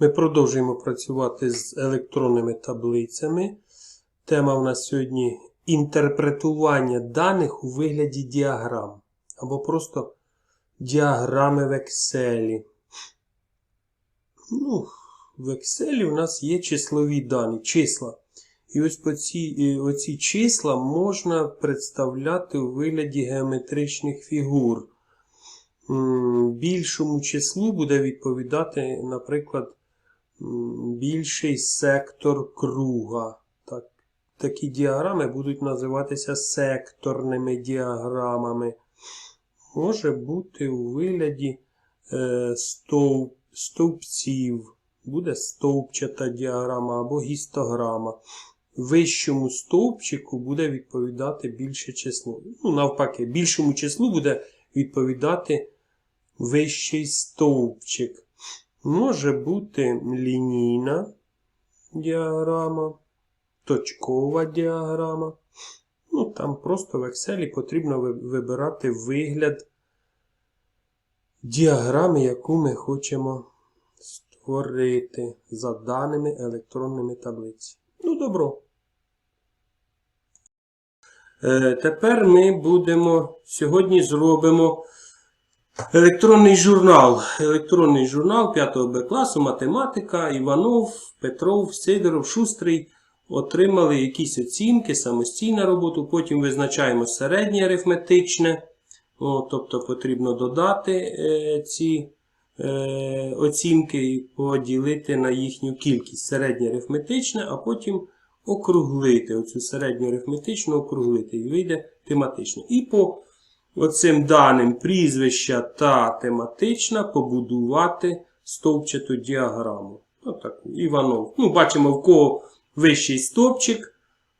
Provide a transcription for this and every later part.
Ми продовжуємо працювати з електронними таблицями. Тема у нас сьогодні інтерпретування даних у вигляді діаграм. Або просто діаграми в Excel. Ну, в Excel у нас є числові дані, числа. І ось по ці, оці числа можна представляти у вигляді геометричних фігур. Більшому числу буде відповідати, наприклад, більший сектор круга. Так, такі діаграми будуть називатися секторними діаграмами. Може бути у вигляді е, стовп, стовпців, буде стовпчата діаграма або гістограма. Вищому стовпчику буде відповідати більше число. Ну, навпаки, більшому числу буде відповідати вищий стовпчик. Може бути лінійна діаграма, точкова діаграма. Ну, там просто в Excel потрібно вибирати вигляд діаграми, яку ми хочемо створити за даними електронними таблиці. Ну, добро. Е, Тепер ми будемо сьогодні зробимо електронний журнал. Електронний журнал 5 Б класу, математика, Іванов, Петров, Сидоров, Шустрий отримали якісь оцінки, самостійна роботу. Потім визначаємо середнє арифметичне. О, тобто потрібно додати е, ці е, оцінки і поділити на їхню кількість середнє арифметичне, а потім округлити оцю середню арифметичну округлити і вийде тематично. І по оцим даним прізвища та тематична побудувати стовпчату діаграму. Отаку. Іванов. Ну, бачимо, в кого вищий стовпчик,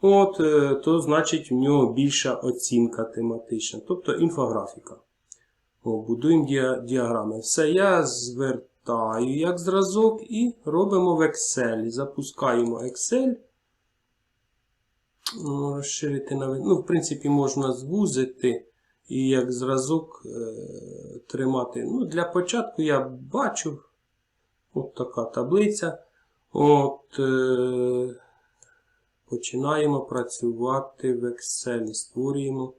от, е, то значить в нього більша оцінка тематична, тобто інфографіка. О, будуємо діа- діаграми. Все, я звертаю як зразок і робимо в Excel. Запускаємо Excel. Розширити на Ну, в принципі, можна звузити і як зразок е, тримати. Ну, для початку я бачу от така таблиця. От, е, починаємо працювати в Excel. Створюємо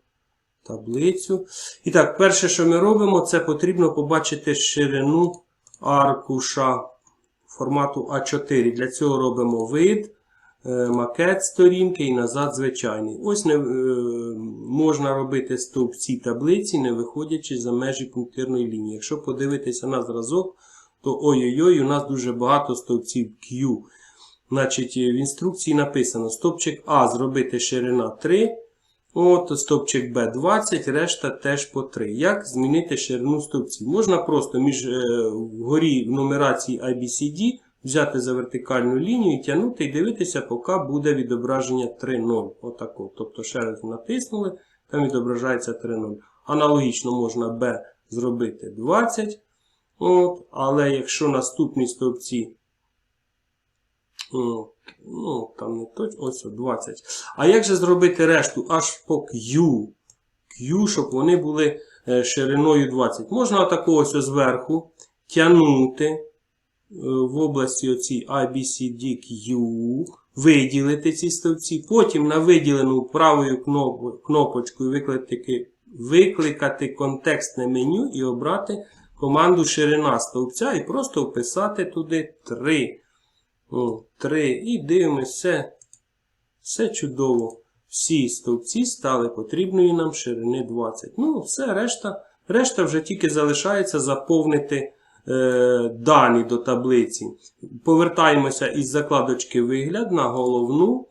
таблицю. І так, перше, що ми робимо, це потрібно побачити ширину аркуша формату А4. Для цього робимо вид, макет сторінки і назад звичайний. Ось не, е, можна робити стовпці таблиці, не виходячи за межі пунктирної лінії. Якщо подивитися на зразок, то ой-ой-ой, у нас дуже багато стовпців Q. Значить, в інструкції написано: стовпчик А зробити ширина 3. От, стовпчик Б 20, решта теж по 3. Як змінити ширину стовпців? Можна просто між е, вгорі в нумерації ABCD взяти за вертикальну лінію тягнути і дивитися, поки буде відображення 3,0. Отако. Тобто ще раз натиснули, там відображається 3,0. Аналогічно можна B зробити 20. От, але якщо наступні стовпці ну, там не точно, ось 20. А як же зробити решту аж по Q? Q, щоб вони були е, шириною 20. Можна отако ось зверху тягнути в області оцій ABCDQ, виділити ці стовпці, потім на виділену правою кнопочкою викликати, викликати контекстне меню і обрати команду ширина стовпця і просто вписати туди 3. 3. І дивимося, все, чудово. Всі стовпці стали потрібної нам ширини 20. Ну, все, решта, решта вже тільки залишається заповнити е, дані до таблиці. Повертаємося із закладочки вигляд на головну.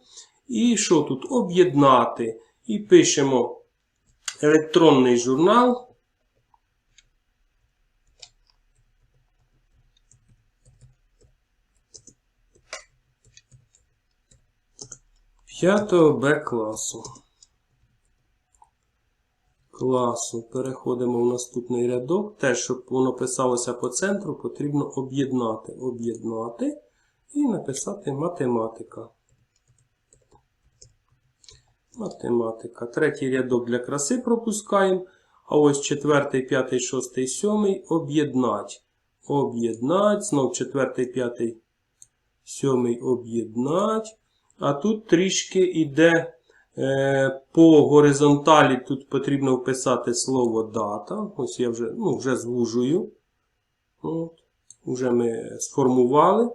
І що тут? Об'єднати. І пишемо електронний журнал. П'ятого Б класу. Класу. Переходимо в наступний рядок. Те, щоб воно писалося по центру, потрібно об'єднати. Об'єднати і написати математика. Математика. Третій рядок для краси пропускаємо. А ось четвертий, п'ятий, шостий, сьомий об'єднать. об'єднать, знов 4, 5, 7 об'єднать. А тут трішки йде по горизонталі, тут потрібно вписати слово дата. Ось я вже, ну, вже звужую. От. Вже ми сформували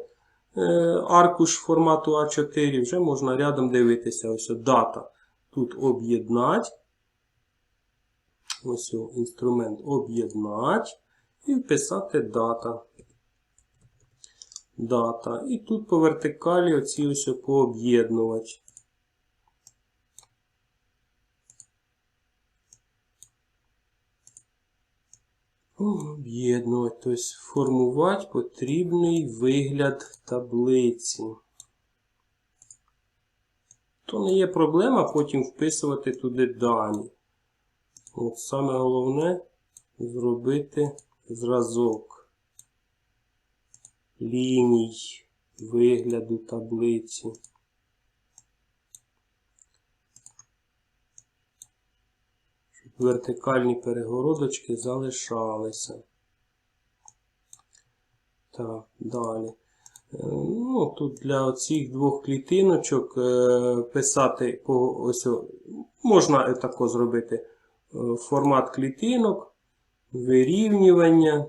е, аркуш формату А4, вже можна рядом дивитися. Ось дата. Тут об'єднать. Ось інструмент об'єднать. І вписати дата. Дата. І тут по вертикалі оці ось пооб'єднувати. Об'єднувати, тобто формувати потрібний вигляд таблиці. То не є проблема потім вписувати туди дані. От саме головне зробити зразок ліній вигляду таблиці. Вертикальні перегородочки залишалися. Так, далі. Е, Ну, Тут для оцих двох клітиночок е, писати по ось, можна тако зробити е, формат клітинок, вирівнювання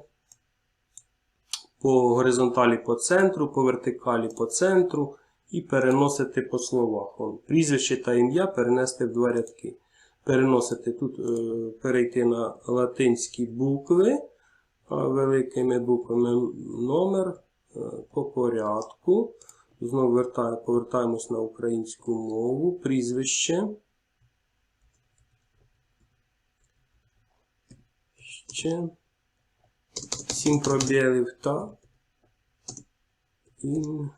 по горизонталі по центру, по вертикалі по центру і переносити по словах. Прізвище та ім'я перенести в два рядки. Переносити тут, е, перейти на латинські букви, великими буквами номер е, по порядку. Знову вертаю, повертаємось на українську мову, прізвище. Ще. Сім пробілів та ім...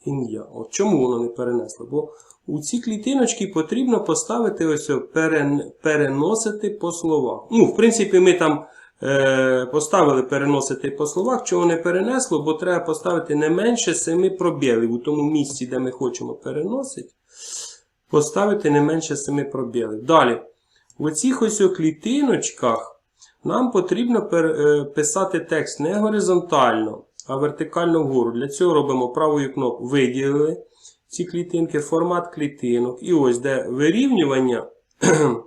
ім'я. От чому воно не перенесло? Бо у ці клітиночки потрібно поставити ось перен... переносити по словах. Ну, в принципі, ми там е... поставили переносити по словах, чого не перенесло, бо треба поставити не менше 7 пробілів у тому місці, де ми хочемо переносити. Поставити не менше 7 пробілів. Далі. В оцих ось клітиночках нам потрібно е, писати текст не горизонтально, а вертикально вгору. Для цього робимо правою кнопкою виділили ці клітинки, формат клітинок. І ось де вирівнювання,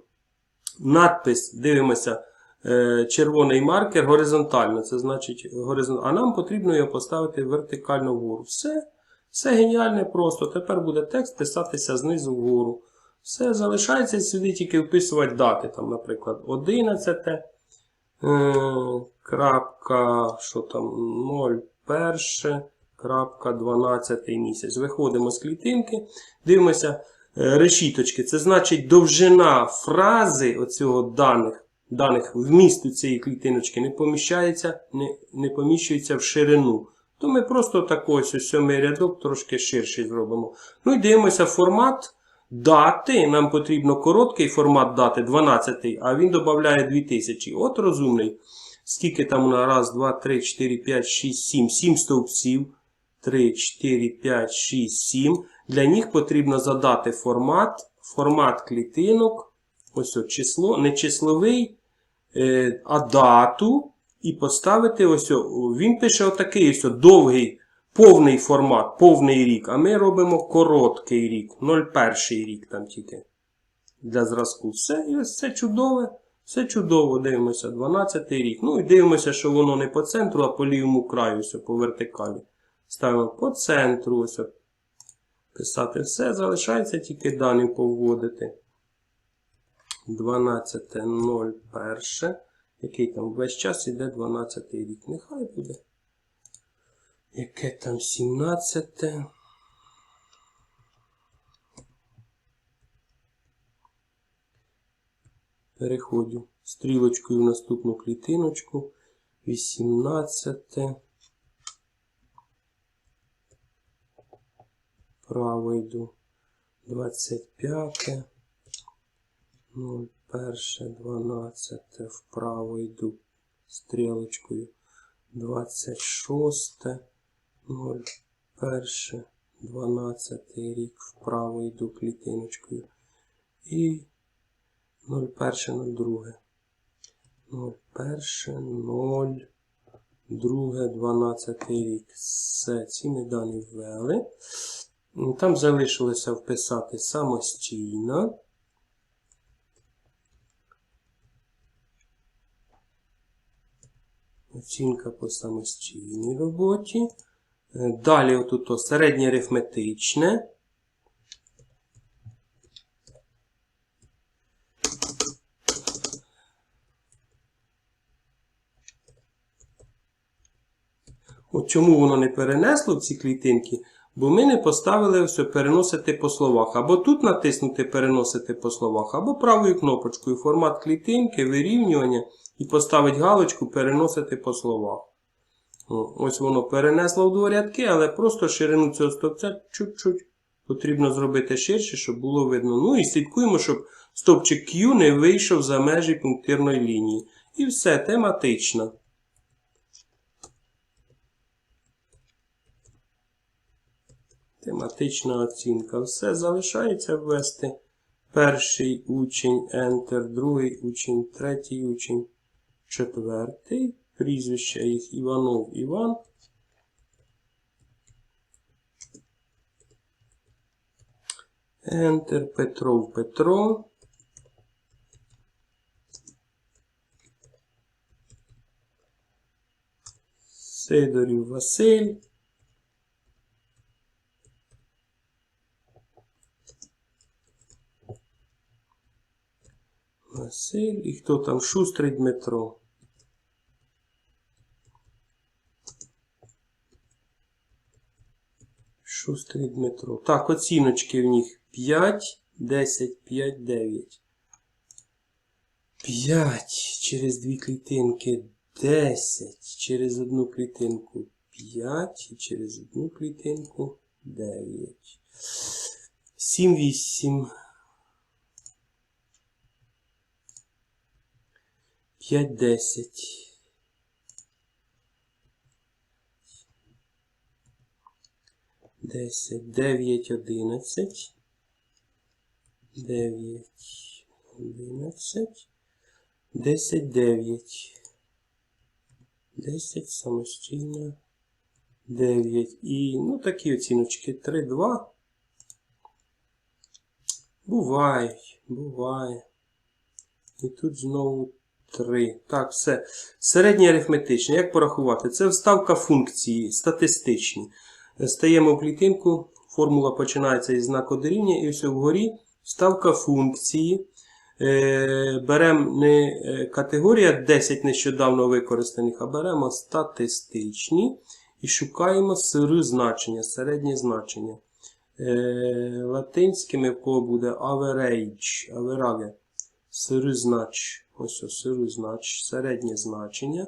надпис, дивимося, е, червоний маркер горизонтально. Це значить горизонтально. А нам потрібно його поставити вертикально вгору. Все, все геніальне просто. Тепер буде текст писатися знизу вгору. Все, залишається сюди тільки вписувати дати. Там, наприклад, 11. Е, крапка, що там, 01, крапка 12 місяць. Виходимо з клітинки, дивимося е, решіточки. Це значить довжина фрази оцього даних, даних вмісту цієї клітиночки не поміщається, не, не поміщується в ширину. То ми просто так ось ось сьомий рядок трошки ширший зробимо. Ну і дивимося формат. Дати, нам потрібно короткий формат дати 12, а він додає 2000. От розумний. Скільки там у нас? Раз, два, три, 4, 5, 6, 7. 7 стовпців. 3, 4, 5, 6, 7. Для них потрібно задати формат, формат клітинок. Ось от число, не числовий, е, а дату. І поставити ось. о- Він пише отакий ось о, довгий повний формат, повний рік, а ми робимо короткий рік, 01 рік там тільки для зразку. Все, ось це чудове, все чудово. Дивимося, 12 рік. Ну і дивимося, що воно не по центру, а по лівому краю, ось по вертикалі. Ставимо по центру, ось. Писати все, залишається тільки дані повводити. 12.01. Який там весь час іде 12 рік. Нехай буде. Яке там 17? Переходжу стрілочкою в наступну клітиночку. 18. Право йду. 25. 01, 12. Вправо йду стрілочкою. 26, 01, 12 рік, вправо йду клітиночкою. І 01, 02. 01, 0, Друге, 12 рік. Все, ці дані ввели. Там залишилося вписати самостійно. Оцінка по самостійній роботі. Е, Далі отут середнє арифметичне. От чому воно не перенесло в ці клітинки? Бо ми не поставили все переносити по словах. Або тут натиснути переносити по словах, або правою кнопочкою формат клітинки, вирівнювання і поставити галочку переносити по словах. Ось воно перенесло в два рядки, але просто ширину цього стовпця чуть-чуть потрібно зробити ширше, щоб було видно. Ну і слідкуємо, щоб стовпчик Q не вийшов за межі пунктирної лінії. І все, тематично. Тематична оцінка. Все залишається ввести. Перший учень Enter, другий учень, третій учень, четвертий. Прізвища їх Іванов Іван. Enter Петров Петро. Сидорів Василь. Василь. І хто там? Шустрий Дмитро. Шустрий Дмитро. Так, оціночки в них 5, 10, 5, 9. 5 через дві клітинки 10. Через одну клітинку 5 і через одну клітинку 9. 7, 8. 5, 10. Десять, дев'ять, одинадцять. Дев'ять, одинадцять. Десять, дев'ять. Десять самостійно. Дев'ять. І, ну, такі оціночки. Три, два. Бувають, буває. І тут знову 3. Так, все. Середнє арифметичне. Як порахувати? Це вставка функції статистичні. Стаємо в клітинку, формула починається із знаку дорівнює, і все вгорі вставка функції. Е, беремо не е, категорія 10 нещодавно використаних, а беремо статистичні і шукаємо сири значення, середнє значення. Е, латинськими в кого буде average, average, сири знач. Ось ось сири знач, середнє значення.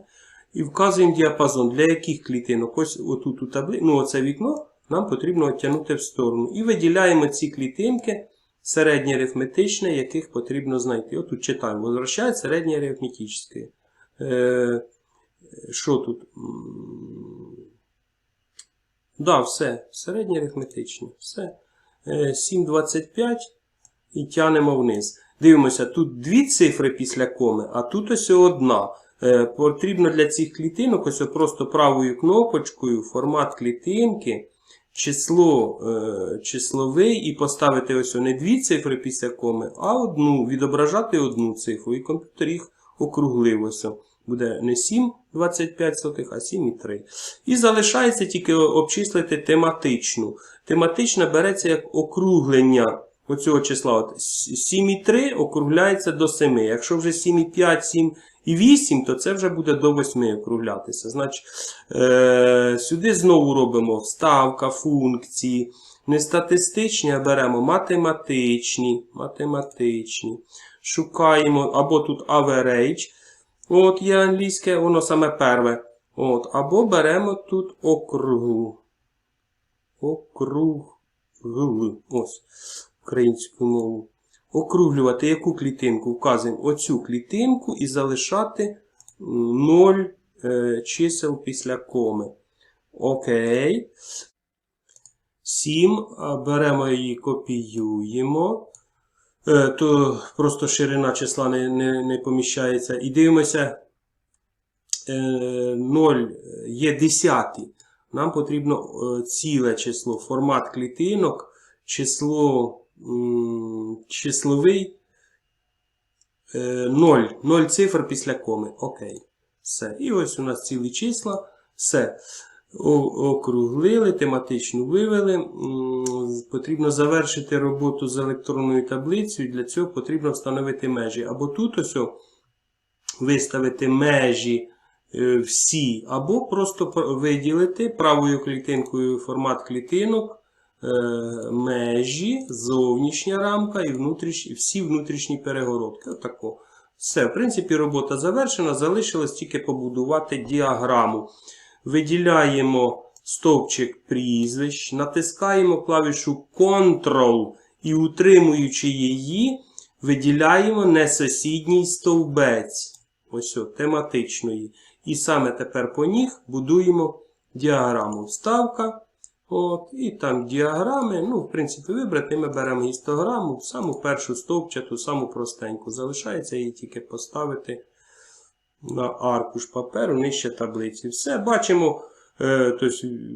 І вказуємо діапазон, для яких клітинок. Ось отут у таблі, ну оце вікно нам потрібно оттягнути в сторону. І виділяємо ці клітинки середнє арифметичне, яких потрібно знайти. Отут читаємо. Возвращає середнє арифметичне. Е, що тут? Да, все. Середнє арифметичне. Все. Е, 7,25 і тянемо вниз. Дивимося, тут дві цифри після коми, а тут ось одна. Е, Потрібно для цих клітинок ось просто правою кнопочкою формат клітинки, число е, числовий і поставити ось не дві цифри після коми, а одну, відображати одну цифру. І комп'ютер їх округлив. Ось. Буде не 7,25, а 7,3. І залишається тільки обчислити тематичну. Тематична береться як округлення оцього числа. От 7,3 округляється до 7. Якщо вже 7,5, 7 і 8, то це вже буде до 8 округлятися. Значить, е, сюди знову робимо вставка, функції. Не статистичні, а беремо математичні. математичні. Шукаємо або тут average. От є англійське, воно саме перве. От, Або беремо тут округ. Округ. Ось. Українську мову. Округлювати яку клітинку? Вказуємо оцю клітинку і залишати 0 е, чисел після коми. Окей. 7. Беремо її, копіюємо. Е, то просто ширина числа не, не, не поміщається. І дивимося е, 0 є десятий, нам потрібно е, ціле число, формат клітинок, число числовий 0. 0 цифр після коми. Окей. Все. І ось у нас цілі числа. Все. Округлили, тематично вивели. Потрібно завершити роботу з електронною таблицею. Для цього потрібно встановити межі. Або тут ось виставити межі е, всі, або просто виділити правою клітинкою формат клітинок, е, межі, зовнішня рамка і внутріш... і всі внутрішні перегородки. Отако. Все, в принципі, робота завершена. Залишилось тільки побудувати діаграму. Виділяємо стовпчик прізвищ, натискаємо клавішу Ctrl і, утримуючи її, виділяємо несусідній стовбець. Ось о, тематичної. І саме тепер по них будуємо діаграму. Вставка. От, і там діаграми. Ну, в принципі, вибрати ми беремо гістограму, саму першу стовпчату, саму простеньку. Залишається її тільки поставити на аркуш паперу нижче таблиці. Все, бачимо, тобто,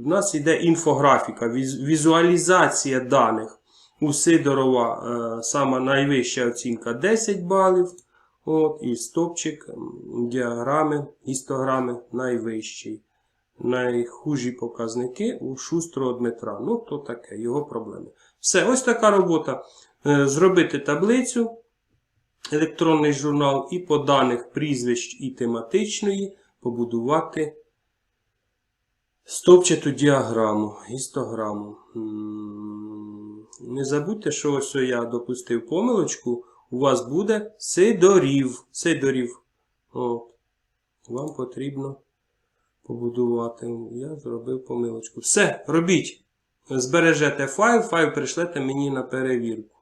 в нас йде інфографіка, віз- візуалізація даних. У Сидорова е, сама найвища оцінка 10 балів. От, і стопчик діаграми, гістограми найвищий. Найхужі показники у шустрого Дмитра. Ну, то таке, його проблеми. Все, ось така робота. Е, Зробити таблицю, електронний журнал і по даних прізвищ і тематичної побудувати стопчату діаграму, гістограму. Не забудьте, що ось я допустив помилочку. У вас буде Сидорів. Сидорів. От. Вам потрібно побудувати. Я зробив помилочку. Все, робіть. Збережете файл, файл прийшлете мені на перевірку.